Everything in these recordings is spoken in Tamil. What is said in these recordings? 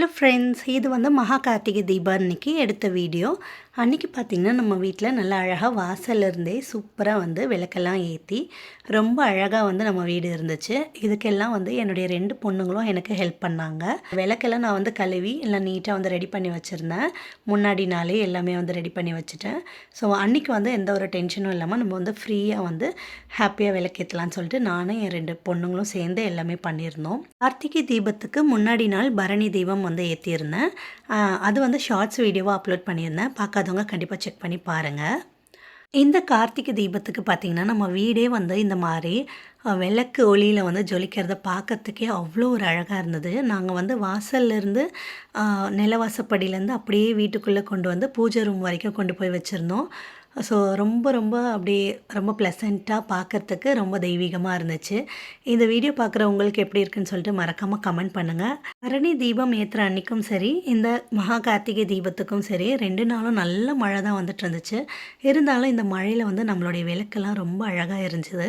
ஹலோ ஃப்ரெண்ட்ஸ் இது வந்து மகா கார்த்திகை தீபம் அன்னைக்கு எடுத்த வீடியோ அன்றைக்கி பார்த்திங்கன்னா நம்ம வீட்டில் நல்லா அழகாக வாசல்ல இருந்தே சூப்பராக வந்து விளக்கெல்லாம் ஏற்றி ரொம்ப அழகாக வந்து நம்ம வீடு இருந்துச்சு. இதுக்கெல்லாம் வந்து என்னுடைய ரெண்டு பொண்ணுங்களும் எனக்கு ஹெல்ப் பண்ணாங்க. விளக்கெல்லாம் நான் வந்து கழுவி எல்லாம் நீட்டாக வந்து ரெடி பண்ணி வச்சுருந்தேன். முன்னாடி நாளே எல்லாமே வந்து ரெடி பண்ணி வச்சுட்டேன். ஸோ அன்றைக்கி வந்து எந்த ஒரு டென்ஷனும் இல்லாமல் நம்ம வந்து ஃப்ரீயாக வந்து ஹாப்பியாக விளக்கேற்றலாம்னு சொல்லிட்டு நானும் என் ரெண்டு பொண்ணுங்களும் சேர்ந்து எல்லாமே பண்ணியிருந்தோம். கார்த்திகை தீபத்துக்கு முன்னாடி நாள் பரணி தீபம் வந்து ஏற்றியிருந்தேன் அது வந்து ஷார்ட்ஸ் வீடியோவாக அப்லோட் பண்ணியிருந்தேன். பார்க்காதவங்க கண்டிப்பாக செக் பண்ணி பாருங்கள் இந்த கார்த்திகை தீபத்துக்கு பார்த்திங்கன்னா நம்ம வீடே வந்து இந்த மாதிரி விளக்கு ஒளியில் வந்து ஜொலிக்கிறத பார்க்கறதுக்கே அவ்வளோ ஒரு அழகாக இருந்தது. நாங்கள் வந்து வாசல்லேருந்து நிலவாசப்படியிலேருந்து அப்படியே வீட்டுக்குள்ளே கொண்டு வந்து பூஜை ரூம் வரைக்கும் கொண்டு போய் வச்சுருந்தோம். ஸோ ரொம்ப ரொம்ப அப்படியே ரொம்ப ப்ளசண்ட்டாக பார்க்கறதுக்கு ரொம்ப தெய்வீகமாக இருந்துச்சு. இந்த வீடியோ பார்க்குறவங்களுக்கு எப்படி இருக்குன்னு சொல்லிட்டு மறக்காமல் கமெண்ட் பண்ணுங்கள் பரணி தீபம் ஏற்றுற அன்றைக்கும் சரி இந்த மகா கார்த்திகை தீபத்துக்கும் சரி ரெண்டு நாளும் நல்ல மழை தான் வந்துட்டு இருந்துச்சு. இருந்தாலும் இந்த மழையில் வந்து நம்மளுடைய விளக்கெல்லாம் ரொம்ப அழகாக இருந்துச்சு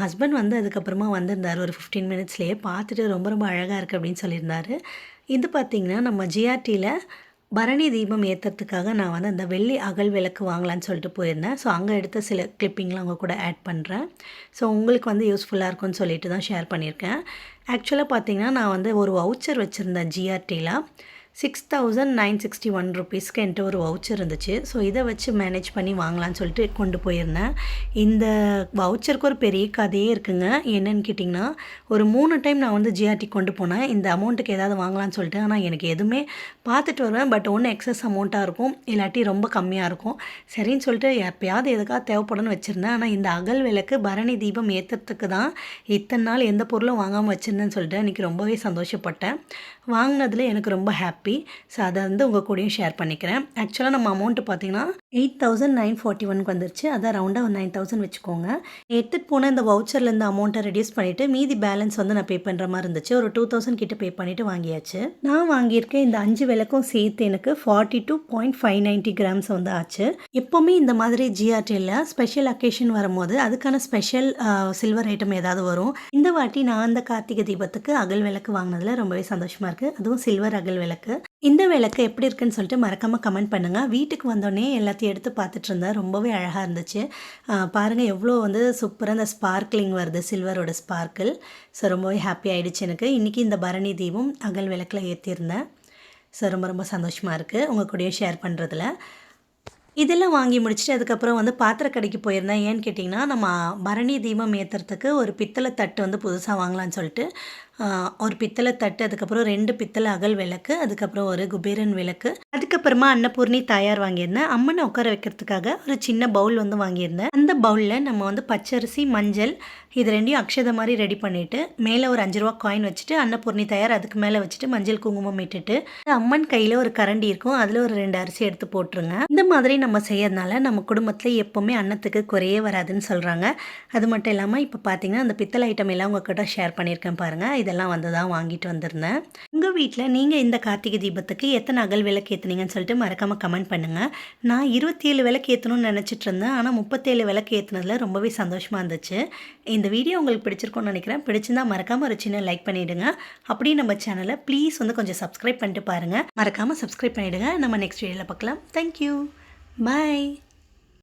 ஹஸ்பண்ட் வந்து அதுக்கப்புறமா வந்திருந்தார். ஒரு ஃபிஃப்டீன் மினிட்ஸ்லேயே பார்த்துட்டு ரொம்ப ரொம்ப அழகாக இருக்குது அப்படின்னு சொல்லியிருந்தாரு. இது பார்த்திங்கன்னா நம்ம ஜிஆர்டியில் பரணி தீபம் ஏற்றுறதுக்காக நான் வந்து அந்த வெள்ளி அகல் விளக்கு வாங்கலான்னு சொல்லிட்டு போயிருந்தேன். ஸோ அங்கே எடுத்த சில கிளிப்பிங்லாம் அவங்க கூட ஆட் பண்ணுறேன் ஸோ உங்களுக்கு வந்து யூஸ்ஃபுல்லாக இருக்கும்னு சொல்லிட்டு தான் ஷேர் பண்ணியிருக்கேன். ஆக்சுவலாக பார்த்தீங்கன்னா நான் வந்து ஒரு வவுச்சர் வச்சுருந்தேன் ஜிஆர்டியில் six thousand nine sixty one ருபீஸ்க்கு என்கிட்ட ஒரு வவுச்சர் இருந்துச்சு. ஸோ இதை வச்சு மேனேஜ் பண்ணி வாங்கலாம்னு சொல்லிட்டு கொண்டு போயிருந்தேன். இந்த வவுச்சருக்கு ஒரு பெரிய கதையே இருக்குங்க. என்னன்னு கேட்டிங்கன்னா ஒரு மூணு டைம் நான் வந்து ஜிஆர்டி கொண்டு போனேன். இந்த அமௌண்ட்டுக்கு ஏதாவது வாங்கலாம்னு சொல்லிட்டு ஆனால் எனக்கு எதுவுமே பார்த்துட்டு வருவேன் பட் ஒன்று எக்ஸஸ் அமௌண்ட்டாக இருக்கும். இல்லாட்டி ரொம்ப கம்மியாக இருக்கும். சரின்னு சொல்லிட்டு எப்பயாவது எதுக்காக தேவைப்படும்னு வச்சுருந்தேன். ஆனால் இந்த அகல் விளக்கு பரணி தீபம் ஏற்றுறதுக்கு தான் இத்தனை நாள் எந்த பொருளும் வாங்காமல் வச்சுருந்தேன்னு சொல்லிட்டு இன்றைக்கி ரொம்பவே சந்தோஷப்பட்டேன். வாங்கினதில் எனக்கு ரொம்ப ஹாப்பி ஸோ அதை வந்து உங்கள் கூடயும் ஷேர் பண்ணிக்கிறேன். ஆக்சுவலாக நம்ம அமௌண்ட்டு பார்த்திங்கன்னா எயிட் தௌசண்ட் நைன் ஃபார்ட்டி ஒனுக்கு வந்துருச்சு. அதான் ரவுண்டாக ஒரு நைன் தௌசண்ட் வச்சுக்கோங்க. எடுத்துகிட்டு போன இந்த வவுச்சரில் இந்த அமௌண்ட்டை ரெடியூஸ் பண்ணிவிட்டு மீதி பேலன்ஸ் வந்து நான் பே பண்ணுற மாதிரி இருந்துச்சு. ஒரு டூ தௌசண்ட் கிட்ட பே பண்ணிவிட்டு வாங்கியாச்சு. நான் வாங்கியிருக்கேன் இந்த அஞ்சு விளக்கும் சேர்த்து எனக்கு forty two point five ninety grams வந்து ஆச்சு. எப்போவுமே இந்த மாதிரி ஜிஆர்டியில் ஸ்பெஷல் அக்கேஷன் வரும்போது அதுக்கான ஸ்பெஷல் சில்வர் ஐட்டம் ஏதாவது வரும். இந்த வாட்டி நான் அந்த கார்த்திகை தீபத்துக்கு அகல் விளக்கு வாங்கினதில் ரொம்பவே சந்தோஷமாக இருக்குது அதுவும் சில்வர் அகல் விளக்கு. இந்த விளக்கு எப்படி இருக்குன்னு சொல்லிட்டு மறக்காமல் கமெண்ட் பண்ணுங்கள் வீட்டுக்கு வந்தோடனே எல்லாத்தையும் எடுத்து பார்த்துட்டு இருந்தேன் ரொம்பவே அழகாக இருந்துச்சு. பாருங்கள் எவ்வளோ வந்து சூப்பராக அந்த ஸ்பார்க்லிங் வருது சில்வரோட ஸ்பார்க்கிள். ஸோ ரொம்பவே ஹாப்பி ஆகிடுச்சு எனக்கு. இன்றைக்கி இந்த பரணி தீபம் அகல் விளக்கில் ஏற்றிருந்தேன் ஸோ ரொம்ப ரொம்ப சந்தோஷமாக இருக்குது உங்கள் கூடயும் ஷேர் பண்ணுறதுல இதெல்லாம் வாங்கி முடிச்சுட்டு அதுக்கப்புறம் வந்து பாத்திர கடைக்கு போயிருந்தேன். ஏன்னு கேட்டிங்கன்னா நம்ம பரணி தீபம் ஏற்றுறதுக்கு ஒரு பித்தளை தட்டு வந்து புதுசாக வாங்கலாம்னு சொல்லிட்டு ஒரு பித்தளை தட்டு அதுக்கப்புறம் ரெண்டு பித்தளை அகல் விளக்கு அதுக்கப்புறம் ஒரு குபேரன் விளக்கு. அதுக்கப்புறமா அன்னபூர்ணி தாயார் வாங்கியிருந்தேன். அம்மனை உட்கார வைக்கிறதுக்காக ஒரு சின்ன பவுல் வந்து வாங்கியிருந்தேன். அந்த பவுலில் நம்ம வந்து பச்சரிசி மஞ்சள் இது ரெண்டையும் அக்ஷத மாதிரி ரெடி பண்ணிவிட்டு மேலே ஒரு அஞ்சு ரூபா காயின் வச்சுட்டு அன்னபூர்ணி தயார் அதுக்கு மேலே வச்சுட்டு மஞ்சள் குங்குமம் இட்டுட்டு அம்மன் கையில் ஒரு கரண்டி இருக்கும். அதில் ஒரு ரெண்டு அரிசி எடுத்து போட்டுருங்க. இந்த மாதிரி நம்ம செய்யறதுனால நம்ம குடும்பத்தில் எப்போவுமே அன்னத்துக்கு குறையே வராதுன்னு சொல்கிறாங்க அது மட்டும் இல்லாமல் இப்போ பார்த்தீங்கன்னா அந்த பித்தளை ஐட்டம் எல்லாம் உங்ககிட்ட ஷேர் பண்ணியிருக்கேன் பாருங்கள் இதெல்லாம் வந்து தான் வாங்கிட்டு வந்திருந்தேன். உங்கள் வீட்டில் நீங்கள் இந்த கார்த்திகை தீபத்துக்கு எத்தனை அகல் விளக்கு ஏற்றுனீங்கன்னு சொல்லிட்டு மறக்காமல் கமெண்ட் பண்ணுங்கள் நான் இருபத்தி ஏழு விளக்கு ஏற்றணும்னு நினச்சிட்டு இருந்தேன். ஆனால் முப்பத்தேழு விளக்கு ஏற்றுனதில் ரொம்பவே சந்தோஷமாக இருந்துச்சு. இந்த வீடியோ உங்களுக்கு பிடிச்சிருக்கும்னு நினைக்கிறேன். பிடிச்சிருந்தா மறக்காமல் ஒரு சின்ன லைக் பண்ணிவிடுங்க அப்படியே நம்ம சேனலை ப்ளீஸ் வந்து கொஞ்சம் சப்ஸ்கிரைப் பண்ணிட்டு பாருங்கள் மறக்காமல் சப்ஸ்கிரைப் பண்ணிவிடுங்க நம்ம நெக்ஸ்ட் வீடியோவில் பார்க்கலாம். Thank you bye